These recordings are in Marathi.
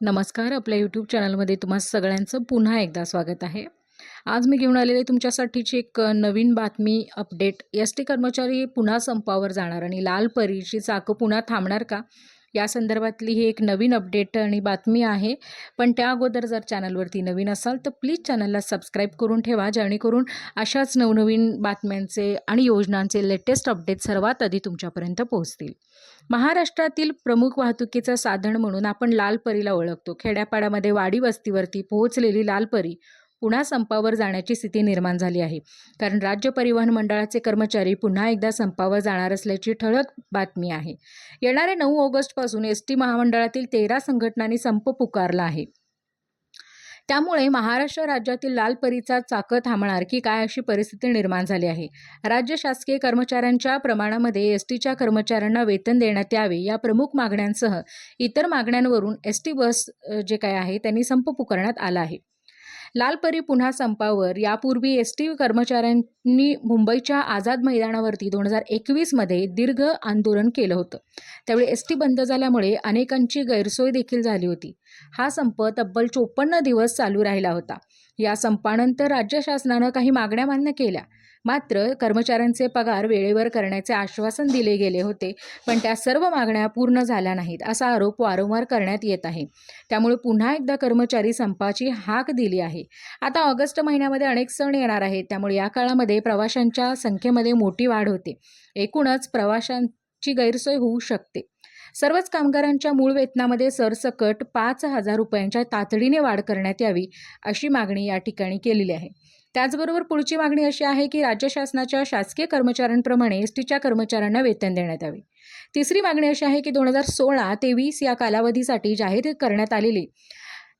नमस्कार. आपल्या यूट्यूब चॅनलमध्ये तुम्हा सगळ्यांचं पुन्हा एकदा स्वागत आहे. आज मी घेऊन आलेले तुमच्यासाठीची एक नवीन बातमी अपडेट एस टी कर्मचारी पुन्हा संपावर जाणार आणि लाल परीची चाकं पुन्हा थांबणार का? या संदर्भातली ही एक नवीन अपडेट आणि बातमी आहे. पण त्या अगोदर जर चॅनलवरती नवीन असाल तर प्लीज चॅनलला सबस्क्राईब करून ठेवा जेणेकरून अशाच नवनवीन बातम्यांचे आणि योजनांचे लेटेस्ट अपडेट सर्वात आधी तुमच्यापर्यंत पोहोचतील. महाराष्ट्रातील प्रमुख वाहतुकीचं साधन म्हणून आपण लालपरीला ओळखतो. खेड्यापाड्यामध्ये वाडी वस्तीवरती पोहोचलेली लालपरी पुन्हा संपावर जाण्याची स्थिती निर्माण झाली आहे. कारण राज्य परिवहन मंडळाचे कर्मचारी पुन्हा एकदा संपावर जाणार असल्याची ठळक बातमी आहे. येणाऱ्या नऊ ऑगस्टपासून एस टी महामंडळातील तेरा संघटनांनी संप पुकारला आहे. त्यामुळे महाराष्ट्र राज्यातील लाल परीचा चाकं थांबणार की काय अशी परिस्थिती निर्माण झाली आहे. राज्य शासकीय कर्मचाऱ्यांच्या प्रमाणामध्ये एस टीच्या कर्मचाऱ्यांना वेतन देण्यात यावे या प्रमुख मागण्यांसह इतर मागण्यांवरून एस टी बस जे काय आहे त्यांनी संप पुकारण्यात आला आहे. लालपरी पुन्हा संपावर. यापूर्वी एस टी कर्मचाऱ्यांनी मुंबईच्या आझाद मैदानावरती दोन हजार एकवीसमध्ये दीर्घ आंदोलन केलं होतं. त्यावेळी एस टी बंद झाल्यामुळे अनेकांची गैरसोय देखील झाली होती. हा संप तब्बल चोपन्न दिवस चालू राहिला होता. या संपानंतर राज्य शासनानं काही मागण्या मान्य केल्या. मात्र कर्मचाऱ्यांचे पगार वेळेवर करण्याचे आश्वासन दिले गेले होते पण त्या सर्व मागण्या पूर्ण झाल्या नाहीत असा आरोप वारंवार करण्यात येत आहे. त्यामुळे पुन्हा एकदा कर्मचारी संपाची हाक दिली आहे. आता ऑगस्ट महिन्यामध्ये अनेक सण येणार आहेत त्यामुळे या काळामध्ये प्रवाशांच्या संख्येमध्ये मोठी वाढ होते. एकूणच प्रवाशांची गैरसोय होऊ शकते. सर्वच कामगारांच्या मूळ वेतनामध्ये सरसकट पाच हजार रुपयांच्या तातडीने वाढ करण्यात यावी अशी मागणी या ठिकाणी केलेली आहे. त्याचबरोबर पुढची मागणी अशी आहे की राज्य शासनाच्या शासकीय कर्मचाऱ्यांप्रमाणे एस टीच्या कर्मचाऱ्यांना वेतन देण्यात यावे. तिसरी मागणी अशी आहे की दोन हजार सोळा ते वीस या कालावधीसाठी जाहीर करण्यात आलेली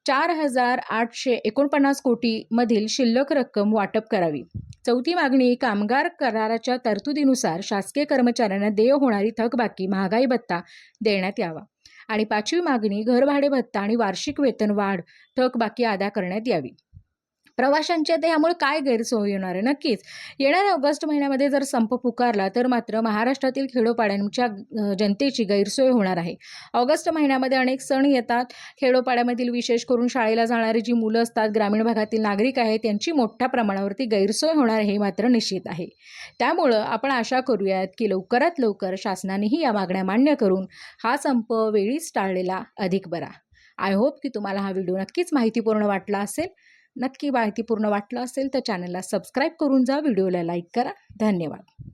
चार हजार आठशे एकोणपन्नास कोटीमधील शिल्लक रक्कम वाटप करावी. चौथी मागणी कामगार कराराच्या तरतुदीनुसार शासकीय कर्मचाऱ्यांना देय होणारी थकबाकी महागाई भत्ता देण्यात यावा. आणि पाचवी मागणी घरभाडे भत्ता आणि वार्षिक वेतन वाढ थकबाकी अदा करण्यात यावी. प्रवाशांच्या ते यामुळे काय गैरसोय होणार आहे? नक्कीच. येणाऱ्या ऑगस्ट महिन्यामध्ये जर संप पुकारला तर मात्र महाराष्ट्रातील खेडोपाड्यांच्या जनतेची गैरसोय होणार आहे. ऑगस्ट महिन्यामध्ये अनेक सण येतात. खेडोपाड्यामधील विशेष करून शाळेला जाणारी जी मुलं असतात ग्रामीण भागातील नागरिक आहेत त्यांची मोठ्या प्रमाणावरती गैरसोय होणार हे मात्र निश्चित आहे. त्यामुळं आपण आशा करूयात की लवकरात लवकर शासनानेही या मागण्या मान्य करून हा संप वेळीच टाळलेला अधिक बरा. आय होप की तुम्हाला हा व्हिडिओ नक्कीच माहितीपूर्ण वाटला असेल. नक्की माहितीपूर्ण वाटलं असेल तर चॅनलला सबस्क्राईब करून जा. व्हिडिओला लाईक करा. धन्यवाद.